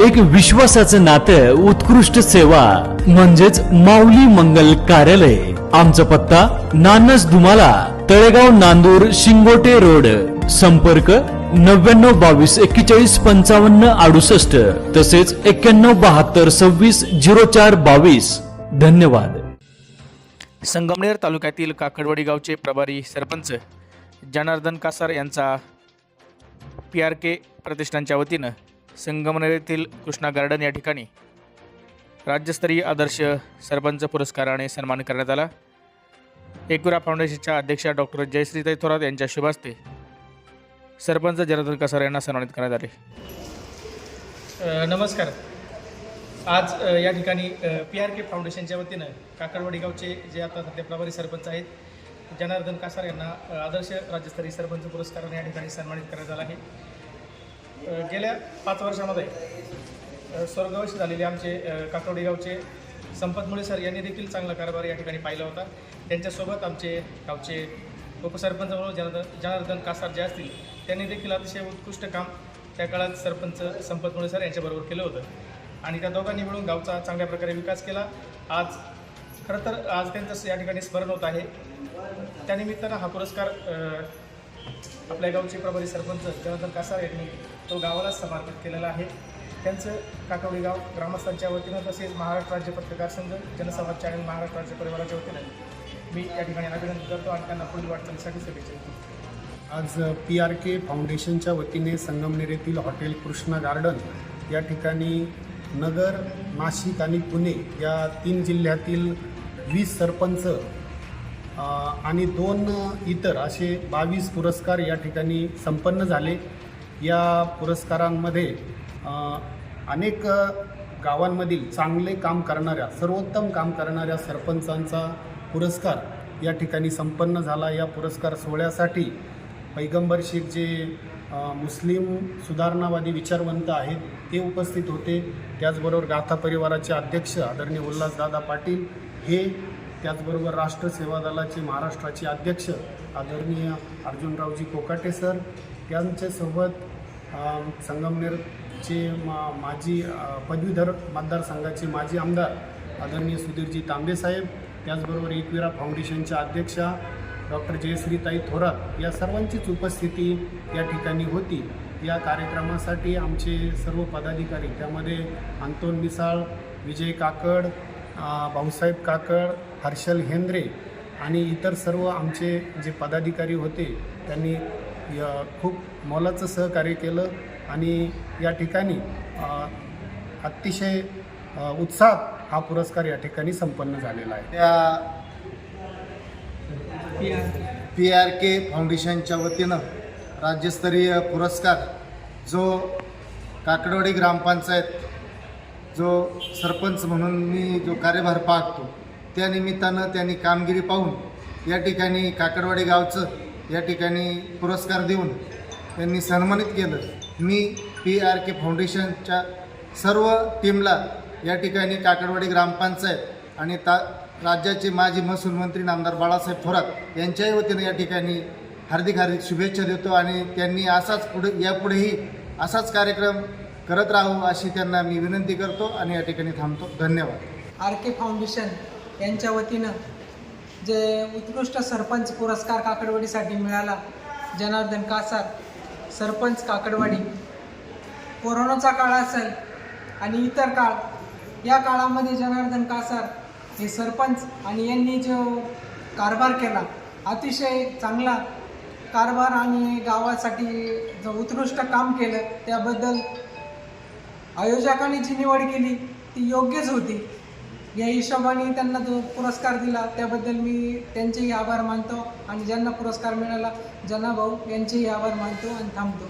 एक विश्वासाचं नातं उत्कृष्ट सेवा म्हणजेच माऊली मंगल कार्यालय. आमचा पत्ता नानस दुमाला तळेगाव नांदूर शिंगोटे रोड. संपर्क नव्याण्णव बावीस एक्केचाळीस पंचावन्न अडुसष्ट. तसेच एक्क्याण्णव बहात्तर सव्वीस झिरो चार बावीस. धन्यवाद. संगमनेर तालुक्यातील काकडवाडी गावचे प्रभारी सरपंच जनार्दन कासार यांचा पी आर के प्रतिष्ठानच्या वतीनं संगमनेर येथील कृष्णा गार्डन या ठिकाणी राज्यस्तरीय आदर्श सरपंच पुरस्काराने सन्मान करण्यात आला. एकुरा फाउंडेशनच्या अध्यक्षा डॉक्टर जयश्रीताई थोरात यांच्या शुभास्ते सरपंच जनार्दन कासार यांना सन्मानित करण्यात आले. नमस्कार. आज या ठिकाणी पी आर के फाउंडेशनच्या वतीनं काकडवाडी गावचे जे आता सध्या प्रभारी सरपंच आहेत जनार्दन कासार यांना आदर्श राज्यस्तरीय सरपंच पुरस्काराने या ठिकाणी सन्मानित करण्यात आला आहे. गेल्या पाच वर्षामध्ये अ, झालेले आमचे अ, गावचे संपत मुळे सर यांनी देखील चांगला कारभार या ठिकाणी पाहिला होता. त्यांच्यासोबत आमचे गावचे उपसरपंच म्हणून जनार्दन जनार्दन कासार जे असतील त्यांनी देखील अतिशय उत्कृष्ट काम त्या काळात सरपंच संपत मुळे सर यांच्याबरोबर केलं होतं. आणि त्या दोघांनी मिळून गावचा चांगल्या प्रकारे विकास केला. आज खरं तर आज त्यांचं या ठिकाणी स्मरण होत आहे. त्यानिमित्तानं हा पुरस्कार आपल्या गावचे प्रभारी सरपंच जनार्दन कासार यांनी तो गावाला समर्पित केलेला आहे. त्यांचं काकवडी गाव ग्रामस्थांच्या वतीनं तसेच महाराष्ट्र राज्य पत्रकार संघ जनसंवाद चॅनल महाराष्ट्र राज्य परिवाराच्या वतीनं मी या ठिकाणी अभिनंदन करतो आणि त्यांना पुढील वाटचालीसाठी शुभेच्छा देतो. आज पी आर के फाउंडेशनच्या वतीने संगमनेर येथील हॉटेल कृष्णा गार्डन या ठिकाणी नगर नाशिक आणि पुणे या तीन जिल्ह्यातील वीस सरपंच आणि दोन इतर असे बावीस पुरस्कार या ठिकाणी संपन्न झाले. या पुरस्कारांमध्ये अनेक गावांमधील चांगले काम करणाऱ्या सर्वोत्तम काम करणाऱ्या सरपंचांचा पुरस्कार या ठिकाणी संपन्न झाला. या पुरस्कार सोहळ्यासाठी पैगंबर शेख जे मुस्लिम सुधारणावादी विचारवंत आहेत ते उपस्थित होते. त्याचबरोबर गाथा परिवाराचे अध्यक्ष आदरणीय उल्हासदादा पाटील हे त्याचबरोबर राष्ट्र सेवा दलाचे महाराष्ट्राचे अध्यक्ष आदरणीय अर्जुनरावजी कोकाटे सर त्यांच्यासोबत संगमनेरचे मा माजी पदवीधर मतदारसंघाचे माजी आमदार आदरणीय सुधीरजी तांबेसाहेब त्याचबरोबर एकविरा फाउंडेशनच्या अध्यक्षा डॉक्टर जयश्रीताई थोरात या सर्वांचीच उपस्थिती या ठिकाणी होती. या कार्यक्रमासाठी आमचे सर्व पदाधिकारी त्यामध्ये अंतोन मिसाळ विजय काकड भाऊसाहेब काकड हर्षल हेंद्रे आणि इतर सर्व आमचे जे पदाधिकारी होते त्यांनी खूप मोलाचं सहकार्य केलं आणि या ठिकाणी अतिशय उत्साह हा पुरस्कार या ठिकाणी संपन्न झालेला आहे. त्या पी आर के फाउंडेशनच्या वतीनं राज्यस्तरीय पुरस्कार जो काकडवाडी ग्रामपंचायत जो सरपंच म्हणून मी जो कार्यभार पाहतो त्या निमित्तानं त्यांनी कामगिरी पाहून या ठिकाणी काकडवाडी गावचं या ठिकाणी पुरस्कार देऊन त्यांनी सन्मानित केलं. मी पी आर के फाउंडेशनच्या सर्व टीमला या ठिकाणी काकडवाडी ग्रामपंचायत आणि ता राज्याचे माजी महसूल मंत्री नामदार बाळासाहेब थोरात यांच्याही वतीनं या ठिकाणी हार्दिक हार्दिक शुभेच्छा देतो आणि त्यांनी असाच पुढे यापुढेही असाच कार्यक्रम करत राहू अशी त्यांना मी विनंती करतो आणि या ठिकाणी थांबतो. धन्यवाद. आर के फाउंडेशन यांच्या वतीनं जे उत्कृष्ट सरपंच पुरस्कार काकडवाडीसाठी मिळाला जनार्दन कासार सरपंच काकडवाडी कोरोनाचा काळ असेल आणि इतर काळ या काळामध्ये जनार्दन कासार हे सरपंच आणि यांनी जो कारभार केला अतिशय चांगला कारभार आणि गावासाठी जो उत्कृष्ट काम केलं त्याबद्दल आयोजकांनी जी निवड केली ती योग्यच होती. या हिशोबाने त्यांना जो पुरस्कार दिला. त्याबद्दल मी त्यांचेही आभार मानतो आणि ज्यांना पुरस्कार मिळाला जना भाऊ यांचेही आभार मानतो आणि थांबतो.